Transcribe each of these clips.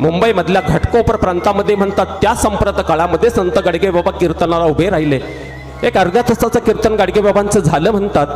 मुंबईमधल्या घटकोपर प्रांतामध्ये म्हणतात त्या संप्रत काळामध्ये संत गाडगे बाबा कीर्तनाला उभे राहिले. एक अर्ध्या तासाचं कीर्तन गाडगे बाबांचं झालं म्हणतात.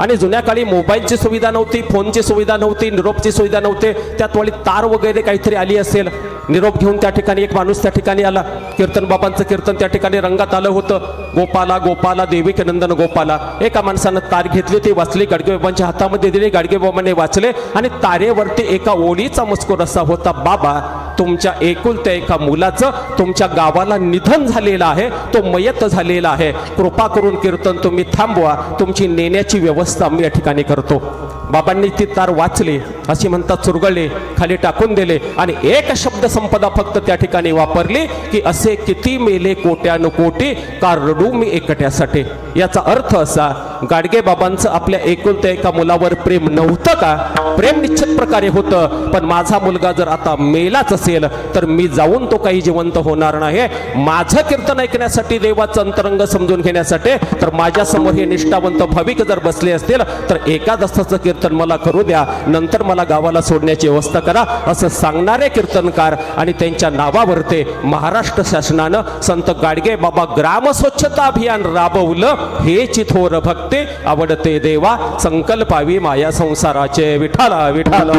आणि जुन्या काळी मोबाईलची सुविधा नव्हती फोनची सुविधा नव्हती निरोपची सुविधा नव्हती. त्यात वळी तार वगैरे काहीतरी आली असेल. निरोप घेऊन त्या ठिकाणी एक माणूस त्या ठिकाणी आला. कीर्तन बाबांचं कीर्तन त्या ठिकाणी रंगात आलं होतं. गोपाला गोपाला देविक नंदन गोपाला. एका माणसानं तार घेतली ती वाचली गाडगेबाबांच्या हातामध्ये दिली गाडगेबाबांनी वाचले. आणि तारेवरती एका ओळीचा मजकूर असा होता बाबा तुमच्या एकुलत्या एका मुलाचं तुमच्या गावाला निधन झालेलं आहे तो मयत झालेला आहे. कृपा करून कीर्तन तुम्ही थांबवा. तुमची नेण्याची व्यवस्था मी या ठिकाणी करतो. बाबांनी ती तार वाचली अशी म्हणतात चुरगळले खाली टाकून दिले आणि एक शब्द संपदा फक्त त्या ठिकाणी वापरली की असे किती मेले कोट्यानुकोटी का रडू मी एकट्यासाठी. याचा अर्थ असा गाडगे बाबांचं आपल्या एकुलत्या एका मुलावर प्रेम नव्हतं का? प्रेम निश्चित प्रकारे होतं पण माझा मुलगा जर आता मेलाच असेल तर मी जाऊन तो काही जिवंत होणार नाही. माझं कीर्तन ऐकण्यासाठी देवाचं अंतरंग समजून घेण्यासाठी तर माझ्यासमोर हे निष्ठावंत भाविक जर बसले असतील तर एका दस्ताचं कीर्तन मला करू द्या. नंतर मला गावाला सोडण्याची व्यवस्था करा असं सांगणारे कीर्तनकार आणि त्यांच्या नावावर ते महाराष्ट्र शासनानं संत गाडगे बाबा ग्राम स्वच्छता अभियान राबवलं. हे चिथोर भक्त आवडते देवा संकल्पावी माया संसाराचे. विठाला विठाला